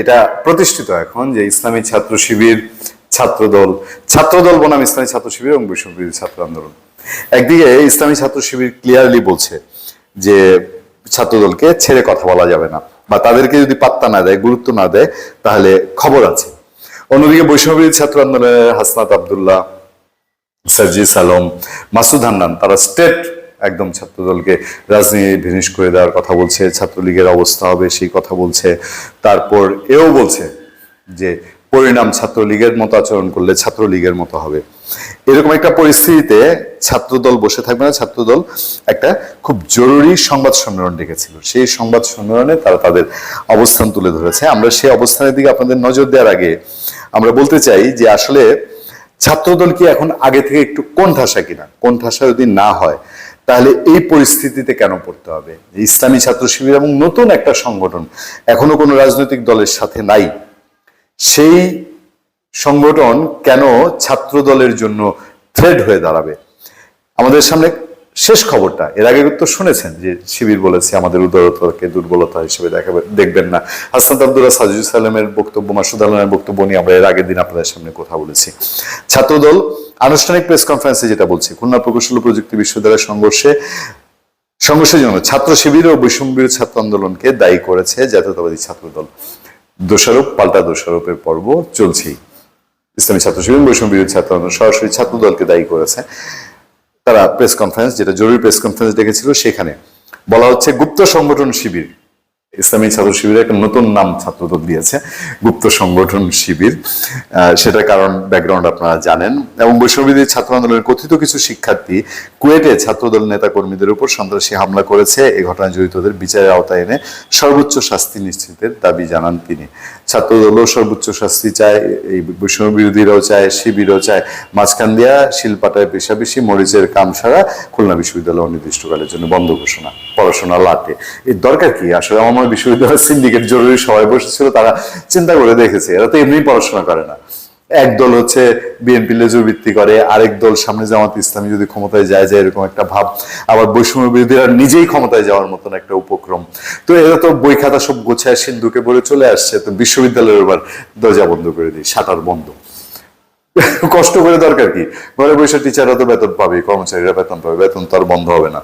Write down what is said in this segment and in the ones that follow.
এটা প্রতিষ্ঠিত এখন যে ইসলামী ছাত্র শিবির, ছাত্রদল ছাত্রদল বনাম ইসলামী ছাত্র শিবির এবং বিশ্ববিদ্যালয় ছাত্র আন্দোলন। একদিকে ইসলামী ছাত্র শিবির ক্লিয়ারলি বলছে যে ছাত্রদলকে ছেড়ে কথা বলা যাবে না বা তাদেরকে যদি পাত্তা না দেয়, গুরুত্ব না দেয়, তাহলে খবর আছে। অন্যদিকে বৈষ্ণবী ছাত্র আন্দোলনের হাসনাত আবদুল্লাহ, সার্জিস আলম, মাসুদ হান্নান, তারা স্টেট একদম ছাত্রদলকে রাজনীতি ভিনিশ করে দেওয়ার কথা বলছে, ছাত্রলীগের অবস্থা হবে সেই কথা বলছে। তারপর এও বলছে যে পরিণাম ছাত্রলীগের মতো আচরণ করলে ছাত্রলীগের মতো হবে। এরকম একটা পরিস্থিতিতে ছাত্রদল বসে থাকবে না, ছাত্রদল একটা খুব জরুরি সংবাদ সম্মেলন ডেকেছিল। সেই সংবাদ সম্মেলনে তারা তাদের অবস্থান তুলে ধরেছে। আমরা সেই অবস্থানের দিকে আপনাদের নজর দেওয়ার আগে আমরা বলতে চাই যে আসলে ছাত্রদল কি এখন আগে থেকে একটু কোন ঠাসা কিনা? কোণঠাসা যদি না হয় তাহলে এই পরিস্থিতিতে কেন পড়তে হবে? ইসলামী ছাত্র শিবির এবং নতুন একটা সংগঠন এখনও কোনো রাজনৈতিক দলের সাথে নাই, সেই সংগঠন কেন ছাত্র দলের জন্য থ্রেড হয়ে দাঁড়াবে? আমাদের সামনে শেষ খবরটা, এর আগে তো শুনেছেন যে শিবির বলেছে আমাদের উদারতাকে দুর্বলতা হিসেবে দেখাবে, দেখবেন না। হাসনাত আব্দুল্লাহ সাজিদুল সালামের বক্তব্য, মাসুদ আলমের বক্তব্য নিয়ে আমরা এর আগের দিন আপনাদের সামনে কথা বলেছি। ছাত্রদল আনুষ্ঠানিক প্রেস কনফারেন্সে যেটা বলছে, খুলনা প্রকৌশল প্রযুক্তি বিশ্ববিদ্যালয়ের সংঘর্ষে, সংঘর্ষের জন্য ছাত্র শিবির ও বৈষম্যবিরোধী ছাত্র আন্দোলনকে দায়ী করেছে জাতীয়তাবাদী ছাত্রদল। দোষারোপ, পাল্টা দোষারোপের পর্ব চলছেই। ইসলামী ছাত্র শিবির বৈষম্য বিরোধী ছাত্র আন্দোলন সরাসরি ছাত্র দলকে দায়ী করেছে। তারা প্রেস কনফারেন্স যেটা জরুরি প্রেস কনফারেন্স ডেকেছিল সেখানে। বলা হচ্ছে, গুপ্ত সংগঠন শিবির ইসলামী ছাত্র শিবিরের একটা নতুন নাম ছাত্রদল দিয়েছে, গুপ্ত সংগঠন শিবির। সেটার কারণ ব্যাকগ্রাউন্ড আপনারা জানেন। এবং বৈষ্ণবীদের ছাত্র আন্দোলনের কথিত কিছু শিক্ষার্থী কুয়েটে ছাত্রদল নেতা কর্মীদের উপর সন্ত্রাসী হামলা করেছে। এ ঘটনায় জড়িতদের বিচারের আওতায় এনে সর্বোচ্চ শাস্তি নিশ্চিতের দাবি জানান তিনি। ছাত্রদলও সর্বোচ্চ শাস্তি চায়, এই বৈষম্য বিরোধীরাও চায়, শিবিরও চায়। মাঝখান দিয়া শিলপাটায় পেশাবেশি মরিচের কাম সারা খুলনা বিশ্ববিদ্যালয় অনির্দিষ্টকালের জন্য বন্ধ ঘোষণা, পড়াশোনা লাটে। এর দরকার কি? আসলে আমার বিশ্ববিদ্যালয় সিন্ডিকেট জরুরি, সবাই বসেছিল, তারা চিন্তা করে দেখেছে। এরা তো এমনি পড়াশোনা করে না। এক দল হচ্ছে বিএনপি লেজুর ভিত্তি করে, আরেক দল সামনে জামাত ইসলামী যদি ক্ষমতায় যায় যায় এরকম একটা ভাব। আবার বৈষম্য বিরোধীরা নিজেই ক্ষমতায় যাওয়ার মতন একটা উপক্রম। তো এরা তো বই খাতা সব গোছায় সিন্ধুকে বলে চলে আসছে। তো বিশ্ববিদ্যালয়ের এবার দরজা বন্ধ করে দিই শাটার বন্ধ। কষ্ট করে দরকার কি? ঘরে বসে টিচাররা তো বেতন পাবে কর্মচারীরা বেতন পাবে, বেতন তো আর বন্ধ হবে না।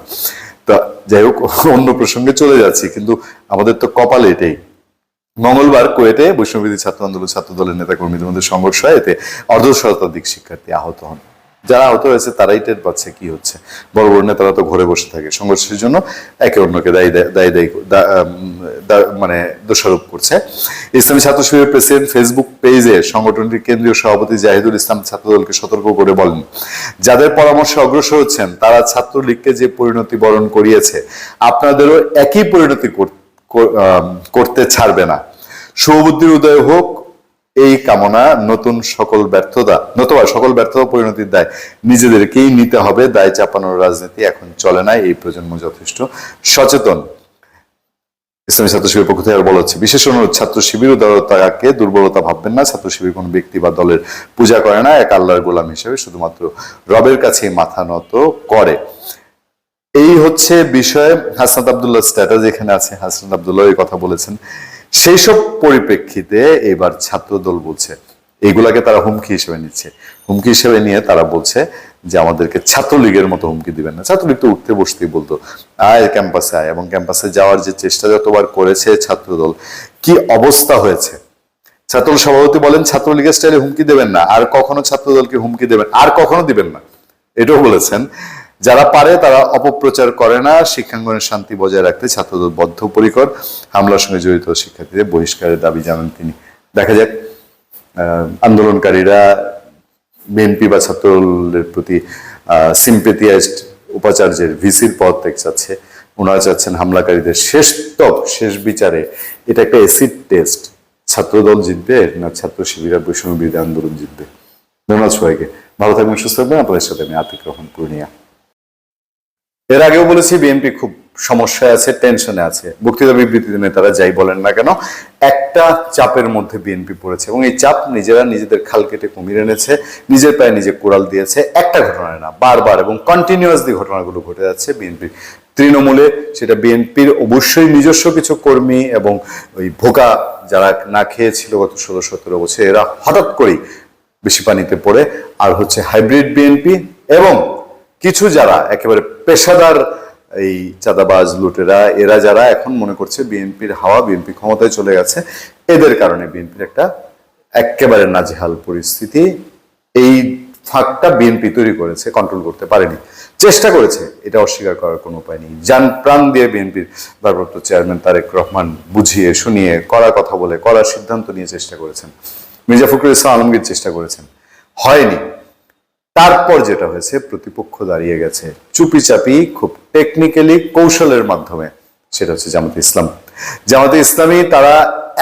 তা যাই হোক, অন্য প্রসঙ্গে চলে যাচ্ছি, কিন্তু আমাদের তো কপালে এটাই। মঙ্গলবার কুয়েটে বৈষ্ণবীদের ছাত্র আন্দোলন ছাত্র দলের নেতা কর্মীদের মধ্যে সংঘর্ষ হয়। এতে অর্ধ শতাধিক শিক্ষার্থী আহত হন। যারা আহত হয়েছে তারাই টের পাচ্ছে কি হচ্ছে। বড় বড় নেতারা তো ঘরে বসে থাকে সংঘর্ষের জন্য। একে অন্যকে দায়ী দায়ী- দায়ী মানে দোষারোপ করছে। ইসলামী ছাত্র শিবিরের প্রেসিডেন্ট ফেসবুক পেজে সংগঠনটির কেন্দ্রীয় সভাপতি জাহিদুল ইসলাম ছাত্রদলকে সতর্ক করে বলেন যাদের পরামর্শে অগ্রসর হচ্ছেন তারা ছাত্রলীগকে যে পরিণতি বরণ করিয়েছে আপনাদেরও একই পরিণতি কর- কর- আম, করতে ছাড়বে না। শুভবুদ্ধির উদয় হোক, এই কামনা নতুন সকল ব্যর্থতা, নতুবা সকল ব্যর্থতা পরিণতির দায়। নিজেদেরকেই নিতে হবে, দায় চাপানোর রাজনীতি এখন চলে না, এই প্রজন্ম যথেষ্ট। সচেতন। ইসলামী ছাত্র শিবির পক্ষ থেকে আরও বলা হচ্ছে, বিশেষ অনুরোধ, ছাত্র শিবির উদারতাকে দুর্বলতা ভাববেন না, ছাত্র শিবির কোনো ব্যক্তি বা দলের পূজা করে না, এক আল্লাহর গোলাম হিসেবে শুধুমাত্র রবের কাছে মাথা নত করে। এই হচ্ছে বিষয়ে হাসনাত আবদুল্লাহ স্ট্যাটাস এখানে আছে, হাসনাত আবদুল্লাহ এই কথা বলেছেন। সেই সব পরিপ্রেক্ষিতে এবার ছাত্র দল বলছে এইগুলাকে তারা হুমকি হিসেবে নিচ্ছে। হুমকি হিসেবে নিয়ে তারা বলছে যে আমাদেরকে ছাত্রলীগের মতো হুমকি দিবেন না। ছাত্রলীগ তো উঠতে বসতেই বলতো, আয় ক্যাম্পাসে আয়। এবং ক্যাম্পাসে যাওয়ার যে চেষ্টা যতবার করেছে ছাত্রদল, কি অবস্থা হয়েছে? ছাত্র সভাপতি বলেন, ছাত্রলীগের স্টাইলে হুমকি দেবেন না। আর কখনো ছাত্রদলকে হুমকি দেবেন, আর কখনো দিবেন না। এটাও বলেছেন। যারা পারে তারা অপপ্রচার করে না, শিক্ষাঙ্গনের শান্তি বজায় রাখতে ছাত্রদল বদ্ধপরিকর হামলার সঙ্গে জড়িত শিক্ষার্থীদের বহিষ্কারের দাবি জানান তিনি। দেখা যাক আন্দোলনকারীরা বিএনপি বা ছাত্রদলের প্রতি সিম্পেথিয়াইজড উপাচার্যের ভিসির পদ ত্যাগ চাচ্ছে। ওনারা চাচ্ছেন হামলাকারীদের শেষ তক শেষ বিচারে এটা একটা এসিড টেস্ট ছাত্রদল জিতবে না ছাত্র শিবিরা বৈষম্য বিরোধী আন্দোলন জিতবে? ধন্যবাদ সবাইকে ভালো থাকবেন, সুস্থ থাকবেন। আপনাদের সাথে আমি আতিক রহমান, পূর্ণিয়া। এর আগেও বলেছি, বিএনপি খুব সমস্যায় আছে, টেনশনে আছে। বক্তৃতা বিবৃতিতে নেতারা যাই বলেন না কেন, একটা চাপের মধ্যে বিএনপি পড়েছে এবং এই চাপ নিজেরা নিজেদের খাল কেটে কুমির এনেছে, নিজের পায়ে নিজে কোরাল দিয়েছে। একটা ঘটনায় না, বারবার এবং কন্টিনিউয়াসলি ঘটনাগুলো ঘটে যাচ্ছে বিএনপি তৃণমূলে সেটা বিএনপির অবশ্যই নিজস্ব কিছু কর্মী এবং ওই ভোকা যারা না খেয়েছিল গত ষোলো সতেরো বছর, এরা হঠাৎ করেই বেশি পানিতে পড়ে। আর হচ্ছে হাইব্রিড বিএনপি এবং কিছু যারা একেবারে পেশাদার এই চাঁদাবাজ লুটেরা, এরা যারা এখন মনে করছে বিএনপির হাওয়া, বিএনপি ক্ষমতায় চলে গেছে, এদের কারণে বিএনপির একটা একেবারে নাজেহাল পরিস্থিতি। এই ফাঁকটা বিএনপি তৈরি করেছে কন্ট্রোল করতে পারেনি। চেষ্টা করেছে, এটা অস্বীকার করার কোনো উপায় নেই। যান প্রাণ দিয়ে বিএনপির ভারপ্রাপ্ত চেয়ারম্যান তারেক রহমান বুঝিয়ে, শুনিয়ে, করার কথা বলে, করার সিদ্ধান্ত নিয়ে চেষ্টা করেছেন। মির্জা ফখরুল ইসলাম আলমগীর চেষ্টা করেছেন। হয়নি। তারপর যেটা হয়েছে, প্রতিপক্ষ দাঁড়িয়ে গেছে চুপি চাপি খুব টেকনিক্যালি কৌশলের মাধ্যমে। সেটা হচ্ছে জামাতে ইসলাম। জামাতে ইসলামী তারা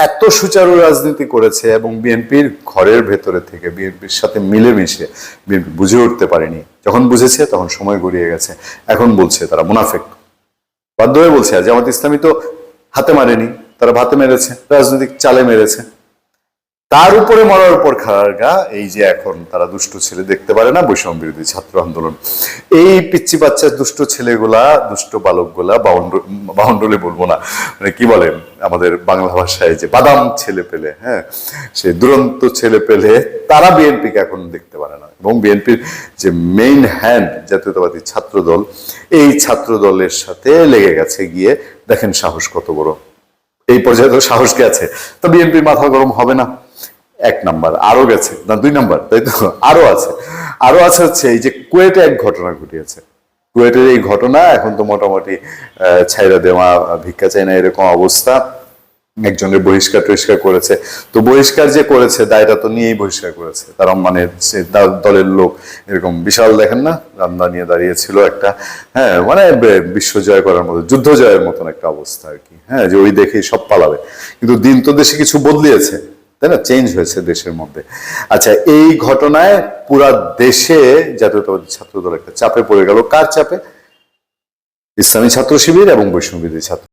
এত সুচারু রাজনীতি করেছে এবং বিএনপির ঘরের ভেতরে থেকে, বিএনপির সাথে মিলেমিশে বিএনপি বুঝে উঠতে পারেনি। যখন বুঝেছে, তখন সময় গড়িয়ে গেছে। এখন বলছে তারা মুনাফেক। বাধ্য হয়ে বলছে জামাত ইসলামী তো হাতে মারেনি। তারা ভাতে মেরেছে, রাজনৈতিক চালে মেরেছে। তার উপরে মরার উপর খাড়া এই যে এখন তারা দুষ্ট ছেলে দেখতে পারে না, বৈষম্য বিরোধী ছাত্র আন্দোলন। এই পিচ্ছি বাচ্চা দুষ্ট ছেলেগুলা, দুষ্ট বালকগুলা বাউন্ড- বাউন্ডলে বলব না। মানে কি বলেন আমাদের বাংলা ভাষায় যে বাদাম ছেলে পেলে হ্যাঁ? সে দুরন্ত ছেলে পেলে, তারা বিএনপিকে এখন দেখতে পারে না। এবং বিএনপির যে মেইন হ্যান্ড জাতীয়তাবাদী ছাত্র দল এই ছাত্র দলের সাথে লেগে গেছে গিয়ে, দেখেন সাহস কত বড়। এই পর্যায়ে তো সাহস গেছে তো বিএনপির মাথা গরম হবে না। এক নাম্বার আরও গেছে। না, দুই নাম্বার, তাই তো? আরও আছে। আরও আছে হচ্ছে এই যে কুয়েটে এক ঘটনা ঘটিয়েছে। কুয়েটের এই ঘটনা এখন তো মোটামুটি ছাইরা দেওয়া, ভিক্ষা চাই না এরকম অবস্থা। একজনের বহিষ্কার টহিষ্কার করেছে। তো বহিষ্কার যে করেছে দায়টা তো নিয়েই বহিষ্কার করেছে। তারা মানে দলের লোক এরকম বিশাল, দেখেন না? রান্না নিয়ে দাঁড়িয়েছিল একটা হ্যাঁ মানে বিশ্ব জয় করার মতো, যুদ্ধ জয়ের মতন একটা অবস্থা আর কি। হ্যাঁ যে ওই দেখেই সব পালাবে। কিন্তু দিন তো দেশে কিছু বদলিয়েছে, তাই না? চেঞ্জ হয়েছে দেশের মধ্যে। আচ্ছা এই ঘটনায় পুরা দেশে জাতীয়তাবাদী ছাত্র দল একটা চাপে পড়ে গেল। কার চাপে? ইসলামী ছাত্র শিবির এবং বৈষ্ণবীদের ছাত্র